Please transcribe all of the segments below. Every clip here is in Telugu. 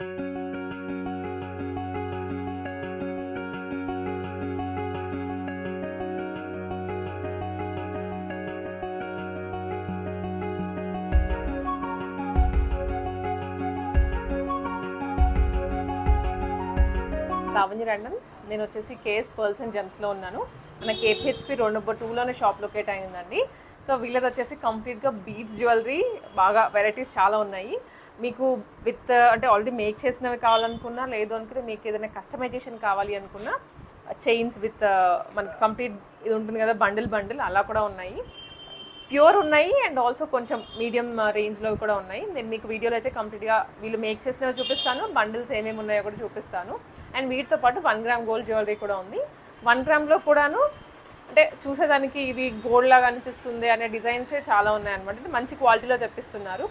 లావణ్య ర్యాండమ్స్ నేను వచ్చేసి కేఎస్ పర్ల్స్ అండ్ జెమ్స్లో ఉన్నాను. మన కేపిహెచ్పి రెండు నెంబర్ టూలోనే షాప్ లొకేట్ అయిందండి. సో వీళ్ళది వచ్చేసి కంప్లీట్గా బీట్స్ జ్యువెలరీ బాగా వెరైటీస్ చాలా ఉన్నాయి. మీకు విత్ అంటే ఆల్రెడీ మేక్ చేసినవి కావాలనుకున్నా లేదు అనుకుంటే మీకు ఏదైనా కస్టమైజేషన్ కావాలి అనుకున్నా చైన్స్ విత్ uh, మనకి కంప్లీట్ ఇది ఉంటుంది కదా బండిల్ బండిల్ అలా కూడా ఉన్నాయి. ప్యూర్ ఉన్నాయి అండ్ ఆల్సో కొంచెం మీడియం రేంజ్లో uh, కూడా ఉన్నాయి. నేను మీకు వీడియోలో అయితే కంప్లీట్గా వీళ్ళు మేక్ చేసినవి చూపిస్తాను బండిల్స్ ఏమేమి ఉన్నాయో కూడా చూపిస్తాను. అండ్ వీటితో పాటు వన్ గ్రామ్ గోల్డ్ జ్యువెలరీ కూడా ఉంది. వన్ గ్రామ్లో కూడాను అంటే చూసేదానికి ఇది గోల్డ్ లాగా అనిపిస్తుంది అనే డిజైన్సే చాలా ఉన్నాయన్నమాట. అంటే మంచి క్వాలిటీలో తెప్పిస్తున్నారు.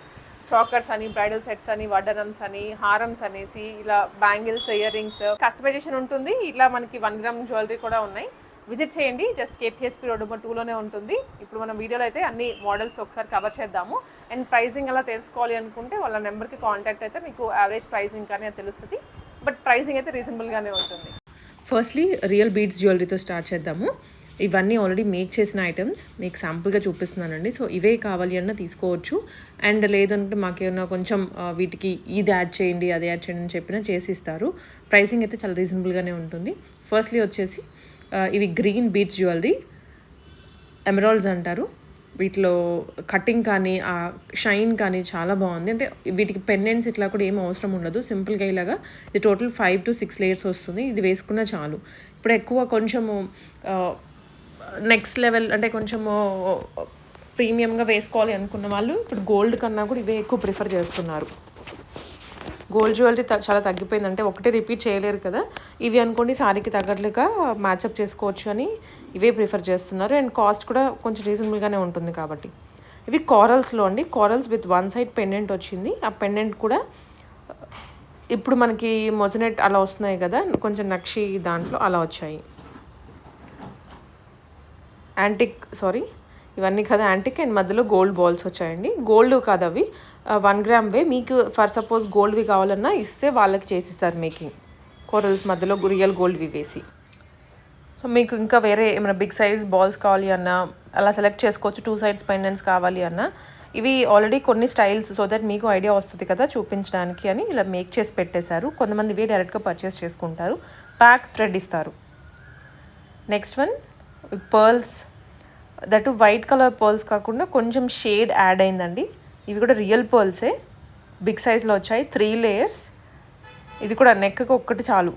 చాకర్స్ అని బ్రైడల్ సెట్స్ అని వడ్డరమ్స్ అని హారమ్స్ అనేసి ఇలా బ్యాంగిల్స్ ఇయర్ రింగ్స్ కస్టమైజేషన్ ఉంటుంది. ఇట్లా మనకి వన్ గ్రామ్ జ్యువెలరీ కూడా ఉన్నాయి. విజిట్ చేయండి. జస్ట్ కేపిహెచ్పి రోడ్ నెంబర్ టూలోనే ఉంటుంది. ఇప్పుడు మనం వీడియోలో అయితే అన్ని మోడల్స్ ఒకసారి కవర్ చేద్దాము. అండ్ ప్రైసింగ్ అలా తెలుసుకోవాలి అనుకుంటే వాళ్ళ నెంబర్కి కాంటాక్ట్ అయితే మీకు యావరేజ్ ప్రైసింగ్ కానీ అది తెలుస్తుంది. బట్ ప్రైసింగ్ అయితే రీజనబుల్గానే ఉంటుంది. ఫస్ట్లీ రియల్ బీడ్స్ జ్యువెలరీతో స్టార్ట్ చేద్దాము. ఇవన్నీ ఆల్రెడీ మేక్ చేసిన ఐటమ్స్ మీకు శాంపుల్గా చూపిస్తున్నానండి. సో ఇవే కావాలి అన్న తీసుకోవచ్చు. అండ్ లేదంటే మాకేమన్నా కొంచెం వీటికి ఇది యాడ్ చేయండి అది యాడ్ చేయండి అని చెప్పినా చేసి ఇస్తారు ప్రైసింగ్ అయితే చాలా రీజనబుల్గానే ఉంటుంది. ఫస్ట్లీ వచ్చేసి ఇవి గ్రీన్ బీచ్ జ్యువెలరీ ఎమరాల్డ్స్ అంటారు. వీటిలో కటింగ్ కానీ ఆ షైన్ కానీ చాలా బాగుంది. అంటే వీటికి పెండెంట్స్ ఇట్లా కూడా ఏం అవసరం ఉండదు. సింపుల్గా ఇలాగా ఇది total five to six layers వస్తుంది. ఇది వేసుకున్న చాలు. ఇప్పుడు ఎక్కువ కొంచెము నెక్స్ట్ లెవెల్ అంటే కొంచెము ప్రీమియంగా వేసుకోవాలి అనుకున్న వాళ్ళు ఇప్పుడు గోల్డ్ కన్నా కూడా ఇవే ఎక్కువ ప్రిఫర్ చేస్తున్నారు. గోల్డ్ జ్యువెలరీ చాలా తగ్గిపోయింది అంటే ఒకటే రిపీట్ చేయలేరు కదా. ఇవి అనుకోండి శారీకి తగ్గట్లుగా మ్యాచప్ చేసుకోవచ్చు అని ఇవే ప్రిఫర్ చేస్తున్నారు. అండ్ కాస్ట్ కూడా కొంచెం రీజనబుల్గానే ఉంటుంది కాబట్టి. ఇవి కారల్స్లో అండి. Corals with one side pendant వచ్చింది. ఆ పెండెంట్ కూడా ఇప్పుడు మనకి మొజనెట్ అలా వస్తున్నాయి కదా. కొంచెం నక్షి దాంట్లో అలా వచ్చాయి. యాంటిక్ సారీ ఇవన్నీ కదా యాంటిక్ అండ్ మధ్యలో గోల్డ్ బాల్స్ వచ్చాయండి. గోల్డ్ కాదు అవి. వన్ గ్రామ్ వే. మీకు ఫర్ సపోజ్ గోల్డ్వి కావాలన్నా ఇస్తే వాళ్ళకి చేసిస్తారు మేకింగ్ కోరల్స్ మధ్యలో రియల్ గోల్డ్వి వేసి. సో మీకు ఇంకా వేరే ఏమైనా బిగ్ సైజ్ బాల్స్ కావాలి అన్నా అలా సెలెక్ట్ చేసుకోవచ్చు. టూ సైడ్స్ పెండెంట్స్ కావాలి అన్నా. ఇవి ఆల్రెడీ కొన్ని స్టైల్స్ సో దట్ మీకు ఐడియా వస్తుంది కదా చూపించడానికి అని ఇలా మేక్ చేసి పెట్టేశారు. కొంతమంది ఇవి డైరెక్ట్గా పర్చేస్ చేసుకుంటారు. ప్యాక్ థ్రెడ్ ఇస్తారు. Next one pearls that white colour pearls కాకుండా కొంచెం షేడ్ యాడ్ అయిందండి. ఇవి కూడా రియల్ పర్ల్సే. బిగ్ సైజ్లో వచ్చాయి. Three layers. ఇది కూడా నెక్కి ఒక్కటి చాలు.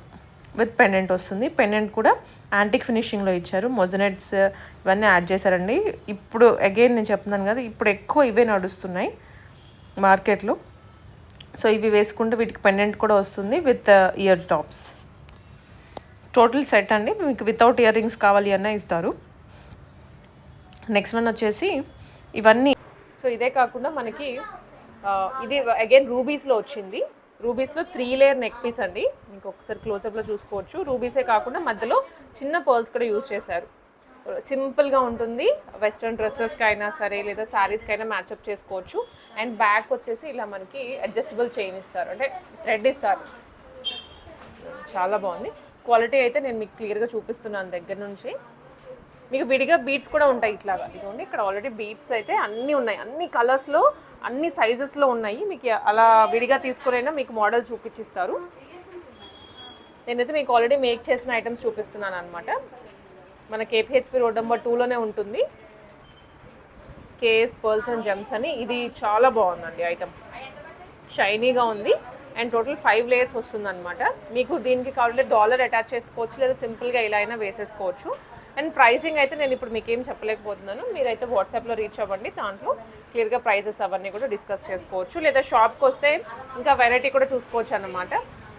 విత్ పెండెంట్ వస్తుంది. పెండెంట్ కూడా యాంటిక్ ఫినిషింగ్లో ఇచ్చారు. మొజనెట్స్ ఇవన్నీ యాడ్ చేశారండి. ఇప్పుడు అగైన్ నేను చెప్తున్నాను కదా ఇప్పుడు ఎక్కువ ఇవే నడుస్తున్నాయి మార్కెట్లో. సో ఇవి వేసుకుంటే వీటికి పెండెంట్ కూడా వస్తుంది with uh, ear tops total set అండి. మీకు వితౌట్ ఇయర్ రింగ్స్ కావాలి అన్న ఇస్తారు. నెక్స్ట్ వన్ వచ్చేసి ఇవన్నీ. సో ఇదే కాకుండా మనకి ఇది అగైన్ రూబీస్లో వచ్చింది. రూబీస్లో త్రీ లేయర్ నెక్ పీస్ అండి. మీకు ఒకసారి క్లోజప్లో చూసుకోవచ్చు. రూబీసే కాకుండా మధ్యలో చిన్న పర్ల్స్ కూడా యూజ్ చేశారు. సింపుల్గా ఉంటుంది. వెస్ట్రన్ డ్రెస్సెస్కి అయినా సరే లేదా శారీస్కి అయినా మ్యాచప్ చేసుకోవచ్చు. అండ్ బ్యాక్ వచ్చేసి ఇలా మనకి అడ్జస్టబుల్ చైన్ ఇస్తారు. అంటే థ్రెడ్ ఇస్తారు. చాలా బాగుంది. క్వాలిటీ అయితే నేను మీకు క్లియర్గా చూపిస్తున్నాను దగ్గర నుంచి. మీకు విడిగా బీట్స్ కూడా ఉంటాయి ఇట్లాగా. ఇదిగోండి ఇక్కడ ఆల్రెడీ బీట్స్ అయితే అన్నీ ఉన్నాయి. అన్ని కలర్స్లో అన్ని సైజెస్లో ఉన్నాయి. మీకు అలా విడిగా తీసుకునైనా మీకు మోడల్ చూపించిస్తారు నేనైతే మీకు ఆల్రెడీ మేక్ చేసిన ఐటమ్స్ చూపిస్తున్నాను అనమాట మన కేపీహెచ్పి రోడ్ నెంబర్ టూలోనే ఉంటుంది. కేఎస్ పర్ల్స్ అండ్ జెమ్స్ అని. ఇది చాలా బాగుందండి ఐటమ్ షైనీగా ఉంది. అండ్ టోటల్ ఫైవ్ లేయర్స్ వస్తుంది అనమాట మీకు దీనికి కావాలంటే డాలర్ అటాచ్ చేసుకోవచ్చు లేదా సింపుల్గా ఇలా అయినా వేసేసుకోవచ్చు. అండ్ ప్రైసింగ్ అయితే నేను ఇప్పుడు మీకు ఏం చెప్పలేకపోతున్నాను. మీరైతే వాట్సాప్లో రీచ్ అవ్వండి. దాంట్లో క్లియర్గా ప్రైజెస్ అవన్నీ కూడా డిస్కస్ చేసుకోవచ్చు. లేదా షాప్కి వస్తే ఇంకా వెరైటీ కూడా చూసుకోవచ్చు అన్నమాట.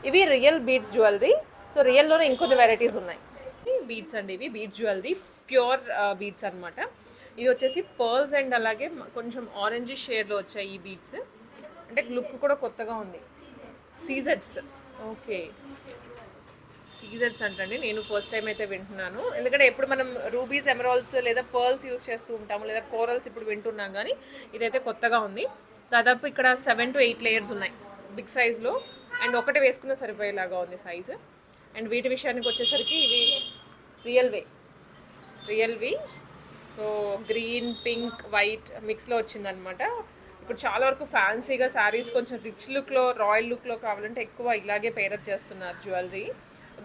ఇవి రియల్ బీడ్స్ జ్యువెలరీ సో రియల్లోనే ఇంకొన్ని వెరైటీస్ ఉన్నాయి. బీడ్స్ అండి ఇవి. బీడ్స్ జ్యువెలరీ ప్యూర్ బీడ్స్ అనమాట ఇది వచ్చేసి పర్ల్స్ అండ్ అలాగే కొంచెం ఆరెంజ్ షేడ్లో వచ్చాయి ఈ బీడ్స్ అంటే లుక్ కూడా కొత్తగా ఉంది. సీజర్స్ ఓకే సీజన్స్ అంటండి. నేను ఫస్ట్ టైం అయితే వింటున్నాను. ఎందుకంటే ఎప్పుడు మనం రూబీస్ ఎమరాల్స్ లేదా పర్ల్స్ యూస్ చేస్తూ ఉంటాము లేదా కోరల్స్ ఇప్పుడు వింటున్నాం కానీ ఇదైతే కొత్తగా ఉంది. దాదాపు ఇక్కడ సెవెన్ టు ఎయిట్ లేయర్స్ ఉన్నాయి బిగ్ సైజ్లో అండ్ ఒకటి వేసుకున్న సరిపోయేలాగా ఉంది సైజు. అండ్ వీటి విషయానికి వచ్చేసరికి ఇవి రియల్ వే. రియల్ వి. సో గ్రీన్ పింక్ వైట్ మిక్స్లో వచ్చిందనమాట. ఇప్పుడు చాలా వరకు ఫ్యాన్సీగా శారీస్ కొంచెం రిచ్ లుక్లో రాయల్ లుక్లో కావాలంటే ఎక్కువ ఇలాగే పేరప్ చేస్తున్నారు జ్యువెలరీ.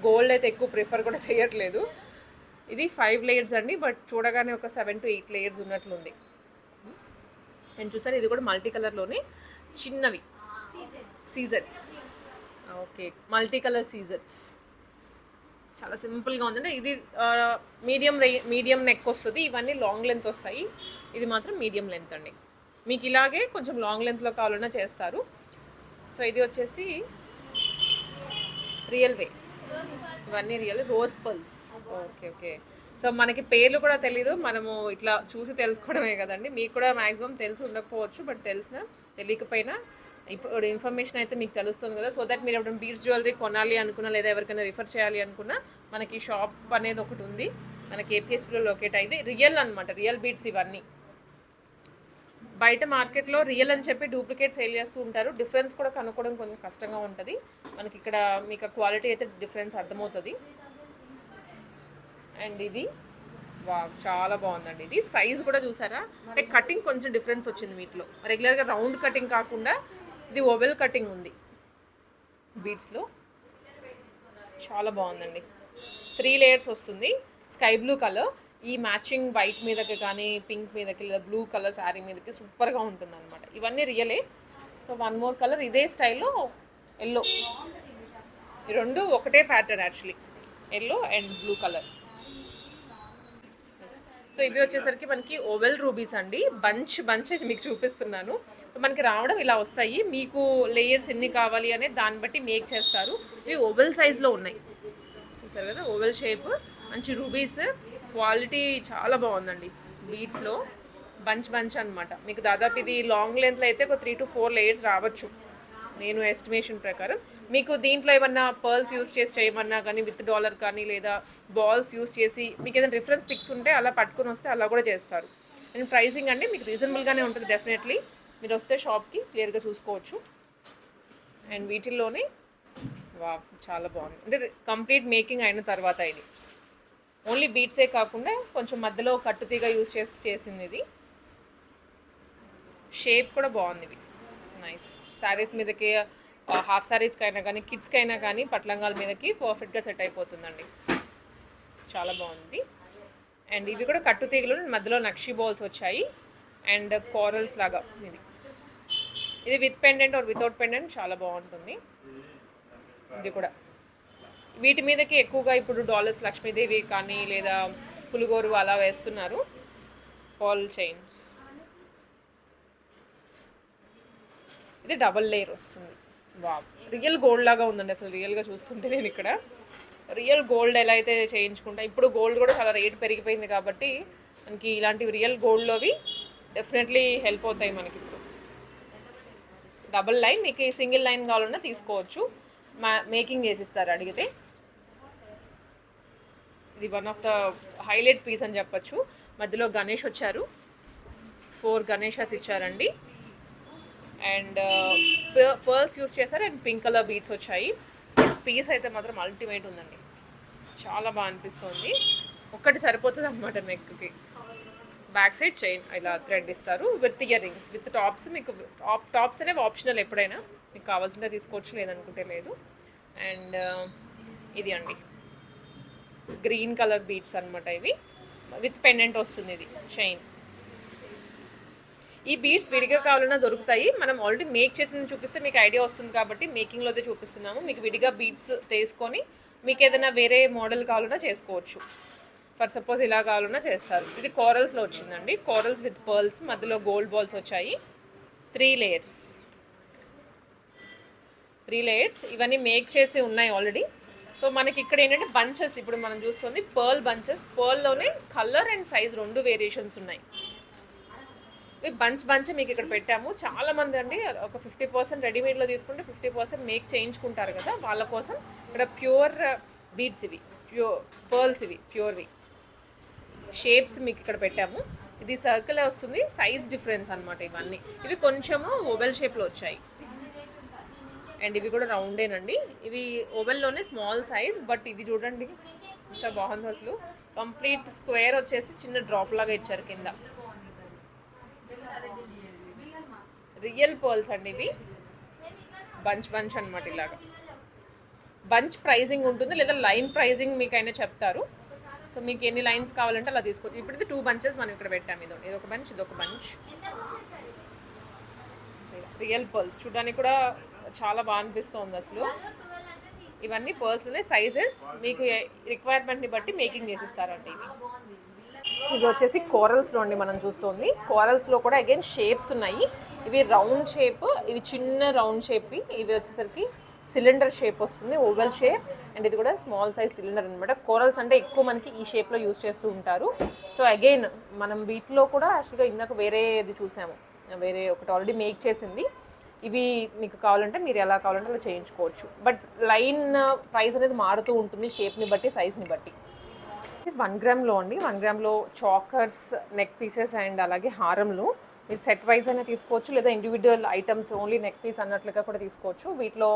గోల్డ్ అయితే ఎక్కువ ప్రిఫర్ కూడా చేయట్లేదు. ఇది ఫైవ్ లేయర్స్ అండి బట్ చూడగానే ఒక సెవెన్ టు ఎయిట్ లేయర్స్ ఉన్నట్లుంది. నేను చూసాను ఇది కూడా మల్టీ కలర్లోనే చిన్నవి. Scissors okay multi colour scissors చాలా సింపుల్గా ఉందండి. ఇది మీడియం రే మీడియం నెక్ వస్తుంది. ఇవన్నీ లాంగ్ లెంత్ వస్తాయి. ఇది మాత్రం మీడియం లెంత్ అండి. మీకు ఇలాగే కొంచెం లాంగ్ లెంత్లో కావాలన్నా చేస్తారు. సో ఇది వచ్చేసి రియల్ వే. ఇవన్నీ real rose pearls okay okay so మనకి పేర్లు కూడా తెలీదు. మనము ఇట్లా చూసి తెలుసుకోవడమే కదండి. మీకు కూడా మ్యాక్సిమం తెలిసి ఉండకపోవచ్చు బట్ తెలిసిన తెలియకపోయినా ఇప్పుడు ఇన్ఫర్మేషన్ అయితే మీకు తెలుస్తుంది కదా. సో దట్ మీరు ఎప్పుడైనా బీడ్స్ జ్యువెలరీ కొనాలి అనుకున్నా లేదా ఎవరికైనా రిఫర్ చేయాలి అనుకున్నా మనకి షాప్ అనేది ఒకటి ఉంది. మనకి ఏపీఎస్పీలో లొకేట్ అయింది. రియల్ అనమాట రియల్ బీడ్స్ ఇవన్నీ. బయట మార్కెట్లో రియల్ అని చెప్పి డూప్లికేట్ సేల్ చేస్తూ ఉంటారు. డిఫరెన్స్ కూడా కనుక్కోవడం కొంచెం కష్టంగా ఉంటుంది. మనకి ఇక్కడ మీకు క్వాలిటీ అయితే డిఫరెన్స్ అర్థమవుతుంది. అండ్ ఇది వా చాలా బాగుందండి ఇది. సైజ్ కూడా చూసారా? అంటే కటింగ్ కొంచెం డిఫరెన్స్ వచ్చింది వీటిలో. రెగ్యులర్గా రౌండ్ కటింగ్ కాకుండా ఇది ఓవెల్ కటింగ్ ఉంది. బీట్స్లో. చాలా బాగుందండి. త్రీ లేయర్స్ వస్తుంది. Sky blue colour. ఈ మ్యాచింగ్ వైట్ మీదకి కానీ పింక్ మీదకి లేదా బ్లూ కలర్ శారీ మీదకి సూపర్గా ఉంటుంది అనమాట ఇవన్నీ రియలే. So one more colour. ఇదే స్టైల్లో ఎల్లో. ఈ రెండు ఒకటే pattern actually. Yellow and blue colour. So ఇవి వచ్చేసరికి మనకి ఓవెల్ రూబీస్ అండి. బంచ్ బంచ్ మీకు చూపిస్తున్నాను. మనకి రావడం ఇలా వస్తాయి. మీకు లేయర్స్ ఎన్ని కావాలి అనేది దాన్ని బట్టి మేక్ చేస్తారు. ఇవి ఓవెల్ సైజ్లో ఉన్నాయి. చూసారు కదా? Oval shape. మంచి రూబీస్. క్వాలిటీ చాలా బాగుందండి బీట్స్లో. బంచ్ బంచ్ అన్నమాట. మీకు దాదాపు ఇది లాంగ్ లెంత్లో అయితే ఒక త్రీ టు ఫోర్ లేయర్స్ రావచ్చు. నేను ఎస్టిమేషన్ ప్రకారం. మీకు దీంట్లో ఏమన్నా పర్ల్స్ యూస్ చేసి చేయమన్నా కానీ విత్ డాలర్ కానీ లేదా బాల్స్ యూస్ చేసి మీకు ఏదైనా రిఫరెన్స్ పిక్స్ ఉంటే అలా పట్టుకొని వస్తే అలా కూడా చేస్తారు. అండ్ ప్రైసింగ్ అండి మీకు రీజనబుల్గానే ఉంటుంది డెఫినెట్లీ మీరు వస్తే షాప్కి క్లియర్గా చూసుకోవచ్చు. అండ్ వీటిల్లోనే వా చాలా బాగుంది. అంటే కంప్లీట్ మేకింగ్ అయిన తర్వాత ఇది. ఓన్లీ బీట్సే కాకుండా కొంచెం మధ్యలో కట్టుతీగ యూజ్ చేసి చేసింది ఇది. షేప్ కూడా బాగుంది ఇవి నైస్ శారీస్ మీదకి హాఫ్ శారీస్కి అయినా కానీ కిడ్స్కి అయినా కానీ పట్లంగాల మీదకి పర్ఫెక్ట్గా సెట్ అయిపోతుందండి. చాలా బాగుంది. అండ్ ఇవి కూడా కట్టు తీగలు మధ్యలో నక్షి బాల్స్ వచ్చాయి. అండ్ కోరల్స్ లాగా ఇది. ఇది with pendant or without pendant చాలా బాగుంటుంది. ఇది కూడా. వీటి మీదకి ఎక్కువగా ఇప్పుడు డాలర్స్ లక్ష్మీదేవి కానీ లేదా పులిగోరు అలా వేస్తున్నారు. పాల్ చైన్స్ ఇది డబల్ లేయర్ వస్తుంది. వా రియల్ గోల్డ్ లాగా ఉందండి అసలు. రియల్గా చూస్తుంటే నేను ఇక్కడ. రియల్ గోల్డ్ ఎలా అయితే చేయించుకుంటా ఇప్పుడు గోల్డ్ కూడా చాలా రేట్ పెరిగిపోయింది కాబట్టి మనకి ఇలాంటివి రియల్ గోల్డ్లోవి డెఫినెట్లీ హెల్ప్ అవుతాయి మనకి ఇప్పుడు. డబల్ లైన్ మీకు సింగిల్ లైన్ కావాలన్నా తీసుకోవచ్చు. మా మేకింగ్ చేసిస్తారు అడిగితే. ఇది one of the highlight piece అని చెప్పొచ్చు. మధ్యలో గణేష్ వచ్చారు. ఫోర్ గణేషాస్ ఇచ్చారండి. అండ్ పర్ల్స్ యూస్ చేశారు అండ్ పింక్ కలర్ బీట్స్ వచ్చాయి. పీస్ అయితే మాత్రం అల్టిమేట్ ఉందండి. చాలా బాగా అనిపిస్తుంది. ఒక్కటి సరిపోతుంది అనమాట నెక్కి బ్యాక్ సైడ్ చైన్ ఇలా థ్రెడ్ ఇస్తారు with ear rings with tops మీకు టాప్ టాప్స్ అనేవి ఆప్షనల్ ఎప్పుడైనా. మీకు కావాల్సిందే తీసుకోవచ్చు లేదనుకుంటే లేదు. అండ్ uh, ఇది అండి. గ్రీన్ కలర్ బీట్స్ అనమాట ఇవి. విత్ పెండెంట్ వస్తుంది ఇది చైన్ ఈ బీడ్స్ విడిగా కావాలన్నా దొరుకుతాయి. మనం ఆల్రెడీ మేక్ చేసింది చూపిస్తే మీకు ఐడియా వస్తుంది కాబట్టి మేకింగ్లోదే చూపిస్తున్నాము. మీకు విడిగా బీడ్స్ తీసుకొని మీకు ఏదైనా వేరే మోడల్ కావాలన్నా చేసుకోవచ్చు. ఫర్ సపోజ్ ఇలా కావాలన్నా చేస్తారు. ఇది కోరల్స్లో వచ్చిందండి. కోరల్స్ విత్ పర్ల్స్ మధ్యలో గోల్డ్ బాల్స్ వచ్చాయి. Three layers. త్రీ లేయర్స్ ఇవన్నీ మేక్ చేసి ఉన్నాయి ఆల్రెడీ. సో మనకి ఇక్కడ ఏంటంటే బంచెస్ ఇప్పుడు మనం చూస్తుంది పర్ల్ బంచెస్. పర్ల్లోనే కలర్ అండ్ సైజ్ రెండు వేరియేషన్స్ ఉన్నాయి. ఇవి బంచ్ బంచ్ మీకు ఇక్కడ పెట్టాము. చాలా మంది అండి ఒక ఫిఫ్టీ పర్సెంట్ రెడీమేడ్లో తీసుకుంటే ఫిఫ్టీ పర్సెంట్ మేక్ చేయించుకుంటారు కదా వాళ్ళ కోసం ఇక్కడ ప్యూర్ బీడ్స్ ఇవి ప్యూర్ పర్ల్స్ ఇవి ప్యూర్వి షేప్స్ మీకు ఇక్కడ పెట్టాము. ఇది సర్కిల్ వస్తుంది సైజ్ డిఫరెన్స్ అనమాట ఇవన్నీ. ఇవి కొంచెము ఓబెల్ షేప్లో వచ్చాయి. అండ్ ఇవి కూడా రౌండేనండి ఇవి ఓవెన్లోనే స్మాల్ సైజ్ బట్ ఇది చూడండి. ఇంత బాగుంది అసలు. కంప్లీట్ స్క్వేర్ వచ్చేసి చిన్న డ్రాప్ లాగా ఇచ్చారు కింద. రియల్ పర్ల్స్ అండి ఇవి. బంచ్ బంచ్ అనమాట ఇలాగా. బంచ్ ప్రైజింగ్ ఉంటుంది లేదా లైన్ ప్రైజింగ్ మీకైనా చెప్తారు. సో మీకు ఎన్ని లైన్స్ కావాలంటే అలా తీసుకోవచ్చు ఇప్పుడు టూ బంచెస్ మనం ఇక్కడ పెట్టాము ఇది. ఇది ఒక బంచ్ ఇది ఒక బంచ్ రియల్ పర్ల్స్ చూడడానికి కూడా చాలా బాగా అనిపిస్తుంది అసలు. ఇవన్నీ పర్ల్స్లోనే సైజెస్ మీకు రిక్వైర్మెంట్ని బట్టి మేకింగ్ చేసిస్తారండి ఇవి. ఇది వచ్చేసి కోరల్స్లో అండి మనం చూస్తుంది. కోరల్స్లో కూడా అగైన్ షేప్స్ ఉన్నాయి. ఇవి రౌండ్ షేప్ ఇవి చిన్న రౌండ్ షేప్ ఇవి వచ్చేసరికి సిలిండర్ షేప్ వస్తుంది ఓవెల్ షేప్ అండ్ ఇది కూడా స్మాల్ సైజ్ సిలిండర్ అనమాట కోరల్స్ అంటే ఎక్కువ మనకి ఈ షేప్లో యూస్ చేస్తూ ఉంటారు. సో అగైన్ మనం వీటిలో కూడా యాక్చువల్గా ఇందాక వేరేది చూసాము. వేరే ఒకటి ఆల్రెడీ మేక్ చేసింది. ఇవి మీకు కావాలంటే మీరు ఎలా కావాలంటే అలా చేయించుకోవచ్చు. బట్ లైన్ ప్రైస్ అనేది మారుతూ ఉంటుంది షేప్ని బట్టి సైజ్ని బట్టి. వన్ గ్రామ్లో అండి. వన్ గ్రామ్లో చాకర్స్ నెక్ పీసెస్ అండ్ అలాగే హారంలు. మీరు సెట్ వైజ్ అయినా తీసుకోవచ్చు లేదా individual items only neck piece అన్నట్లుగా కూడా తీసుకోవచ్చు. వీటిలో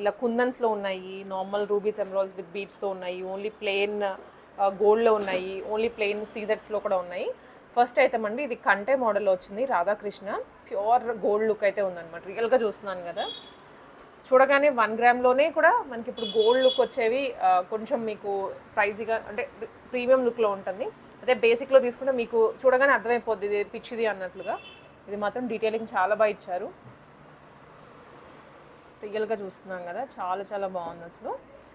ఇలా కుందన్స్లో ఉన్నాయి నార్మల్ రూబీస్ ఎమరాల్స్ విత్ బీట్స్తో ఉన్నాయి ఓన్లీ ప్లెయిన్ గోల్డ్లో ఉన్నాయి ఓన్లీ ప్లెయిన్ సీజెట్స్లో కూడా ఉన్నాయి. ఫస్ట్ అయితే అండి ఇది కంటే మోడల్లో వచ్చింది రాధాకృష్ణ ప్యూర్ గోల్డ్ లుక్ అయితే ఉందన్నమాట. రియల్గా చూస్తున్నాను కదా. చూడగానే వన్ గ్రామ్లోనే కూడా మనకి ఇప్పుడు గోల్డ్ లుక్ వచ్చేవి కొంచెం మీకు ప్రైజీగా అంటే ప్రీమియం లుక్లో ఉంటుంది. అదే బేసిక్లో తీసుకుంటే మీకు చూడగానే అర్థమైపోద్ది ఇది పిచ్చిది అన్నట్లుగా. ఇది మాత్రం డీటెయిలింగ్ చాలా బాగా ఇచ్చారు. రియల్గా చూస్తున్నాం కదా చాలా చాలా బాగుంది అసలు.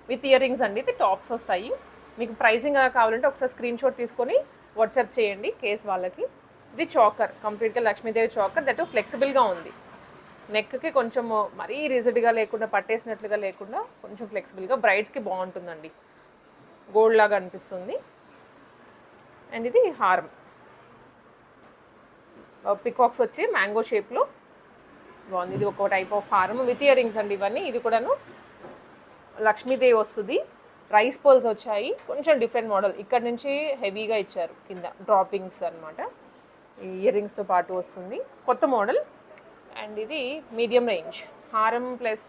విత్ ఇయర్ రింగ్స్ అండి ఇది టాప్స్ వస్తాయి. మీకు ప్రైజింగ్ కావాలంటే ఒకసారి స్క్రీన్ షాట్ తీసుకొని వాట్సాప్ చేయండి కేస్ వాళ్ళకి. ఇది చాకర్ కంప్లీట్గా లక్ష్మీదేవి చాకర్ దట్ ఫ్లెక్సిబుల్గా ఉంది. నెక్కి కొంచెం మరీ రిజిడ్గా లేకుండా పట్టేసినట్లుగా లేకుండా కొంచెం ఫ్లెక్సిబుల్గా బ్రైడ్స్కి బాగుంటుందండి. గోల్డ్ లాగా అనిపిస్తుంది. అండ్ ఇది హారం. పికాక్స్ వచ్చి మ్యాంగో షేప్లో. బాగుంది. ఇది ఒక టైప్ ఆఫ్ హారం. విత్ ఇయర్ రింగ్స్ అండి ఇవన్నీ. ఇది కూడాను లక్ష్మీదేవి వస్తుంది. రైస్ పోల్స్ వచ్చాయి. కొంచెం డిఫరెంట్ మోడల్. ఇక్కడ నుంచి హెవీగా ఇచ్చారు. కింద డ్రాపింగ్స్ అనమాట ఇయర్ రింగ్స్తో పాటు వస్తుంది. కొత్త మోడల్. అండ్ ఇది మీడియం రేంజ్ హారం ప్లస్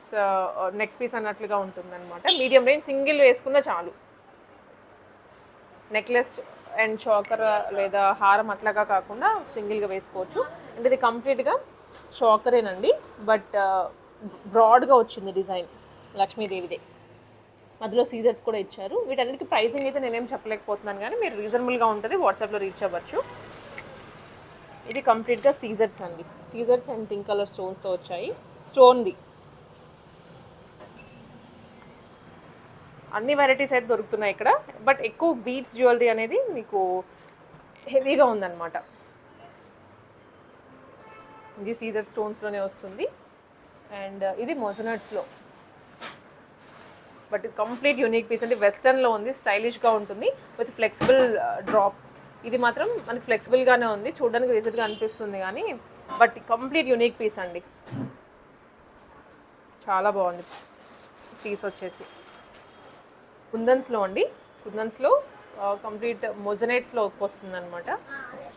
నెక్ పీస్ అన్నట్లుగా ఉంటుందన్నమాట. మీడియం రేంజ్ సింగిల్ వేసుకున్న చాలు. నెక్లెస్ అండ్ చోకర్ లేదా హారం అట్లాగా కాకుండా సింగిల్గా వేసుకోవచ్చు. అండ్ ఇది కంప్లీట్గా చోకరేనండి బట్ బ్రాడ్గా వచ్చింది డిజైన్ లక్ష్మీదేవిదే. మధ్యలో సీజర్స్ కూడా ఇచ్చారు. వీటన్నిటికీ ప్రైసింగ్ అయితే నేనేం చెప్పలేకపోతున్నాను కానీ మీరు రీజనబుల్గా ఉంటుంది. వాట్సాప్లో రీచ్ అవ్వచ్చు. ఇది కంప్లీట్గా సీజర్స్ అండి. సీజర్స్ అండ్ పింక్ కలర్ స్టోన్స్తో వచ్చాయి. స్టోన్ది. అన్ని వెరైటీస్ అయితే దొరుకుతున్నాయి ఇక్కడ. బట్ ఎక్కువ బీట్స్ జ్యువెలరీ అనేది మీకు హెవీగా ఉందన్నమాట. ఇది సీజర్ స్టోన్స్లోనే వస్తుంది. అండ్ uh, ఇది మొజనట్స్లో. But complete unique piece. అంటే వెస్టర్న్లో ఉంది స్టైలిష్గా ఉంటుంది. With flexible uh, drop. ఇది మాత్రం మనకి ఫ్లెక్సిబుల్గానే ఉంది. చూడడానికి రీజెంట్గా అనిపిస్తుంది కానీ బట్ కంప్లీట్ యూనిక్ పీస్ అండి. చాలా బాగుంది. పీస్ వచ్చేసి. కుందన్స్లో అండి. కుందన్స్లో కంప్లీట్ మొజనైట్స్లో వస్తుంది అనమాట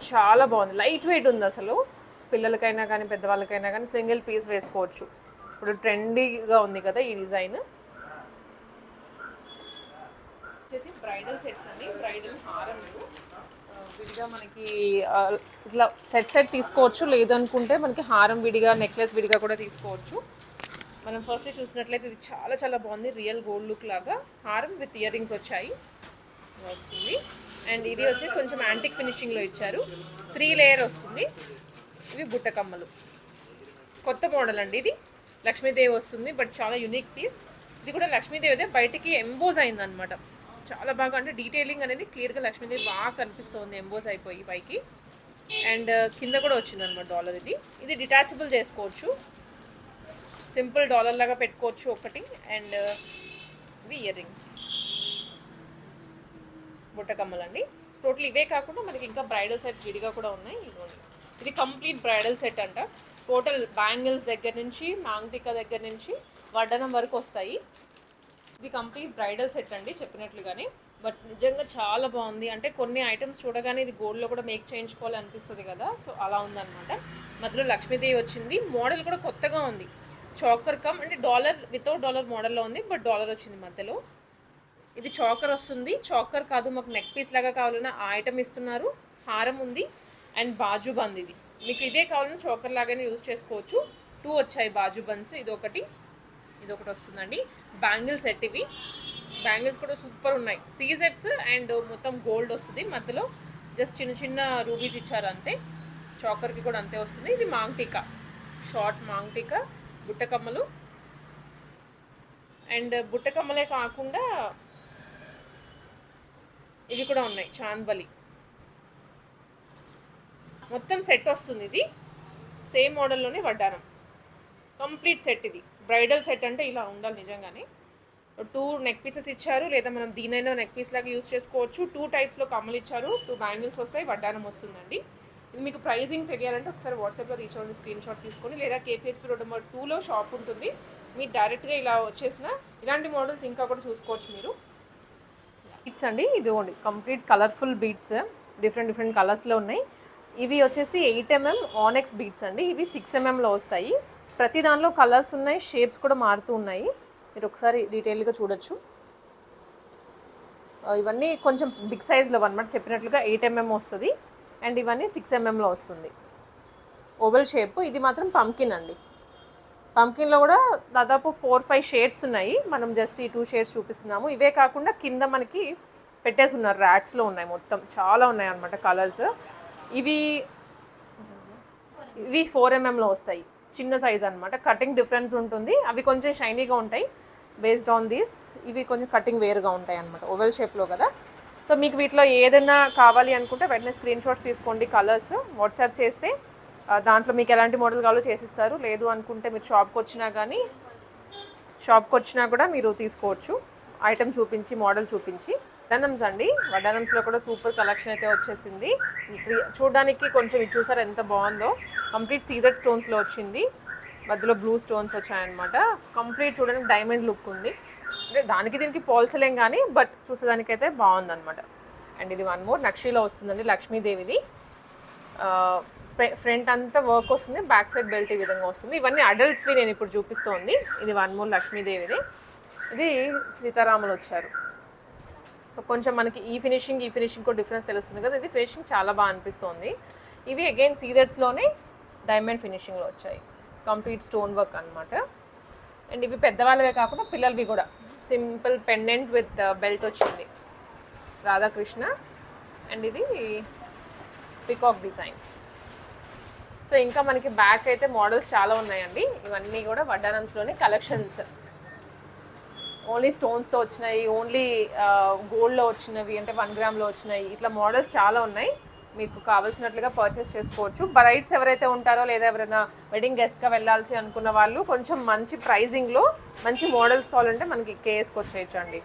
చాలా బాగుంది. లైట్ వెయిట్ ఉంది అసలు. పిల్లలకైనా కానీ పెద్దవాళ్ళకైనా కానీ సింగిల్ పీస్ వేసుకోవచ్చు. ఇప్పుడు ట్రెండీగా ఉంది కదా ఈ డిజైన్ వచ్చేసి బ్రైడల్ సెట్స్ అండి. బ్రైడల్ హారంలు విడిగా మనకి ఇట్లా సెట్ సెట్ తీసుకోవచ్చు. లేదనుకుంటే మనకి హారం విడిగా నెక్లెస్ విడిగా కూడా తీసుకోవచ్చు. మనం ఫస్ట్ చూసినట్లయితే ఇది చాలా చాలా బాగుంది. రియల్ గోల్డ్ లుక్ లాగా. హారం విత్ ఇయర్ రింగ్స్ వచ్చాయి. వస్తుంది. అండ్ ఇది వచ్చి కొంచెం యాంటిక్ ఫినిషింగ్లో ఇచ్చారు. త్రీ లేయర్ వస్తుంది. ఇవి బుట్ట కమ్మలు. కొత్త మోడల్ అండి ఇది. లక్ష్మీదేవి వస్తుంది బట్ చాలా యునిక్ పీస్ ఇది కూడా లక్ష్మీదేవిదే. బయటికి ఎంబోజ్ అయిందనమాట. చాలా బాగా అంటే డీటెయిలింగ్ అనేది క్లియర్గా లక్ష్మీదేవి బాగా కనిపిస్తుంది ఎంబోజ్ అయిపోయి పైకి. అండ్ uh, కింద కూడా వచ్చింది అనమాట డాలర్ ఇది. ఇది డిటాచబుల్ చేసుకోవచ్చు. సింపుల్ డాలర్ లాగా పెట్టుకోవచ్చు ఒకటి. అండ్ uh, ఇవి ఇయర్ రింగ్స్ బుట్టకమ్మలు అండి టోటల్ ఇవే కాకుండా మనకి ఇంకా బ్రైడల్ సెట్స్ విడిగా కూడా ఉన్నాయి. ఇది కంప్లీట్ బ్రైడల్ సెట్ అంట. టోటల్ బ్యాంగిల్స్ దగ్గర నుంచి మాంగ్టికా దగ్గర నుంచి వడ్డనం వరకు వస్తాయి. ఇది కంప్లీట్ బ్రైడల్ సెట్ అండి చెప్పినట్లుగానే. బట్ నిజంగా చాలా బాగుంది. అంటే కొన్ని ఐటమ్స్ చూడగానే ఇది గోల్డ్లో కూడా మేక్ చేయించుకోవాలి అనిపిస్తుంది కదా. సో అలా ఉందన్నమాట. మధ్యలో లక్ష్మీదేవి వచ్చింది. మోడల్ కూడా కొత్తగా ఉంది. చాకర్ కమ్ అంటే డాలర్ వితౌట్ డాలర్ మోడల్లో ఉంది. బట్ డాలర్ వచ్చింది మధ్యలో. ఇది చాకర్ వస్తుంది. చాకర్ కాదు మాకు నెక్ పీస్ లాగా కావాలన్నా ఆ ఐటమ్ ఇస్తున్నారు. హారం ఉంది. అండ్ బాజు బంద్ ఇది. మీకు ఇదే కావాలన్నా చాకర్ లాగానే యూజ్ చేసుకోవచ్చు. టూ వచ్చాయి బాజు బన్స్ ఇది ఒకటి ఇది ఒకటి వస్తుందండి. బ్యాంగిల్ సెట్ ఇవి. బ్యాంగిల్స్ కూడా సూపర్ ఉన్నాయి. సీజెట్స్ అండ్ మొత్తం గోల్డ్ వస్తుంది. మధ్యలో జస్ట్ చిన్న చిన్న రూబీస్ ఇచ్చారు అంతే. చాకర్కి కూడా అంతే వస్తుంది. ఇది మాంగ్టికా షార్ట్ మాంగ్టికా బుట్టకమ్మలు. అండ్ బుట్టకమ్మలే కాకుండా ఇవి కూడా ఉన్నాయి. చాంద్బలి మొత్తం సెట్ వస్తుంది ఇది. సేమ్ మోడల్లోనే వడ్డానం. కంప్లీట్ సెట్ ఇది. బ్రైడల్ సెట్ అంటే ఇలా ఉండాలి నిజంగానే. టూ నెక్ పీసెస్ ఇచ్చారు లేదా మనం దీనైనా నెక్ పీస్ లాగా యూస్ చేసుకోవచ్చు. టూ టైప్స్లో కమ్మలు ఇచ్చారు టూ బ్యాంగిల్స్ వస్తాయి వడ్డానం వస్తుందండి. ఇది మీకు ప్రైజింగ్ తెలియాలంటే ఒకసారి వాట్సాప్లో రీచ్ అవ్వండి స్క్రీన్ షాట్ తీసుకొని. లేదా కేపీహెచ్పి రోడ్ నెంబర్ టూలో షాప్ ఉంటుంది. మీరు డైరెక్ట్గా ఇలా వచ్చేసిన ఇలాంటి మోడల్స్ ఇంకా కూడా చూసుకోవచ్చు మీరు. బీట్స్ అండి ఇదిగోండి complete colourful beads different different కలర్స్లో ఉన్నాయి. ఇవి వచ్చేసి ఎయిట్ ఎంఎం ఆనెక్స్ బీట్స్ అండి. ఇవి సిక్స్ ఎంఎంలో వస్తాయి. ప్రతి దానిలో కలర్స్ ఉన్నాయి షేప్స్ కూడా మారుతూ ఉన్నాయి. మీరు ఒకసారి డీటెయిల్గా చూడొచ్చు. ఇవన్నీ కొంచెం బిగ్ సైజ్లో అనమాట చెప్పినట్లుగా ఎయిట్ ఎంఎం వస్తుంది. అండ్ ఇవన్నీ సిక్స్ ఎంఎంలో వస్తుంది. ఓవెల్ షేప్ ఇది మాత్రం పంకిన్ అండి. పంకిన్లో కూడా దాదాపు ఫోర్ ఫైవ్ షేడ్స్ ఉన్నాయి. మనం జస్ట్ ఈ టూ షేడ్స్ చూపిస్తున్నాము. ఇవే కాకుండా కింద మనకి పెట్టేసి ఉన్నారు ర్యాక్స్లో ఉన్నాయి మొత్తం. చాలా ఉన్నాయి అన్నమాట కలర్స్ ఇవి ఇవి ఫోర్ ఎంఎంలో వస్తాయి. చిన్న సైజ్ అనమాట కటింగ్ డిఫరెన్స్ ఉంటుంది. అవి కొంచెం షైనీగా ఉంటాయి. బేస్డ్ ఆన్ దీస్ ఇవి కొంచెం కటింగ్ వేరుగా ఉంటాయి అన్నమాట. ఓవెల్ షేప్లో కదా. సో మీకు వీటిలో ఏదైనా కావాలి అనుకుంటే వెంటనే స్క్రీన్ షాట్స్ తీసుకోండి. కలర్స్ వాట్సాప్ చేస్తే దాంట్లో మీకు ఎలాంటి మోడల్ కావాలో చేసిస్తారు. లేదు అనుకుంటే మీరు షాప్కి వచ్చినా కానీ షాప్కి వచ్చినా కూడా మీరు తీసుకోవచ్చు. ఐటమ్ చూపించి మోడల్ చూపించి. వడ్డానమ్స్ అండి. వడ్డానమ్స్లో కూడా సూపర్ కలెక్షన్ అయితే వచ్చేసింది. చూడడానికి కొంచెం ఇది చూసారు ఎంత బాగుందో. కంప్లీట్ సీజర్ స్టోన్స్లో వచ్చింది. మధ్యలో బ్లూ స్టోన్స్ వచ్చాయన్నమాట. కంప్లీట్ చూడడానికి డైమండ్ లుక్ ఉంది. అంటే దానికి దీనికి పోల్చలేం కానీ బట్ చూసేదానికైతే బాగుందన్నమాట. అండ్ ఇది వన్ మోర్ నక్షిలో వస్తుందండి లక్ష్మీదేవిది. ఫ్రంట్ అంతా వర్క్ వస్తుంది బ్యాక్ సైడ్ బెల్ట్ ఈ విధంగా వస్తుంది. ఇవన్నీ అడల్ట్స్వి నేను ఇప్పుడు చూపిస్తోంది. ఇది వన్ మోర్ లక్ష్మీదేవిది. ఇది సీతారాములు వచ్చారు. కొంచెం మనకి ఈ ఫినిషింగ్ ఈ ఫినిషింగ్ కూడా డిఫరెన్స్ తెలుస్తుంది కదా. ఇది ఫినిషింగ్ చాలా బాగా అనిపిస్తుంది. ఇవి అగైన్ సీజర్స్లోనే డైమండ్ ఫినిషింగ్లో వచ్చాయి. కంప్లీట్ స్టోన్ వర్క్ అన్నమాట. అండ్ ఇవి పెద్దవాళ్ళవే కాకుండా పిల్లలవి కూడా. సింపుల్ పెండెంట్ విత్ బెల్ట్ వచ్చింది. రాధాకృష్ణ అండ్ ఇది పికాక్ డిజైన్ సో ఇంకా మనకి బ్యాక్ అయితే మోడల్స్ చాలా ఉన్నాయండి. ఇవన్నీ కూడా వడ్డానమ్స్లోనే కలెక్షన్స్ ఓన్లీ స్టోన్స్తో వచ్చినాయి ఓన్లీ గోల్డ్లో వచ్చినవి అంటే వన్ గ్రామ్లో వచ్చినాయి. ఇట్లా మోడల్స్ చాలా ఉన్నాయి. మీకు కావాల్సినట్లుగా పర్చేస్ చేసుకోవచ్చు. బ్రైడ్స్ ఎవరైతే ఉంటారో లేదా ఎవరైనా వెడ్డింగ్ గెస్ట్గా వెళ్ళాల్సి అనుకున్న వాళ్ళు కొంచెం మంచి ప్రైజింగ్లో మంచి మోడల్స్ కావాలంటే మనకి కేఎస్కి వచ్చేయచ్చు అండి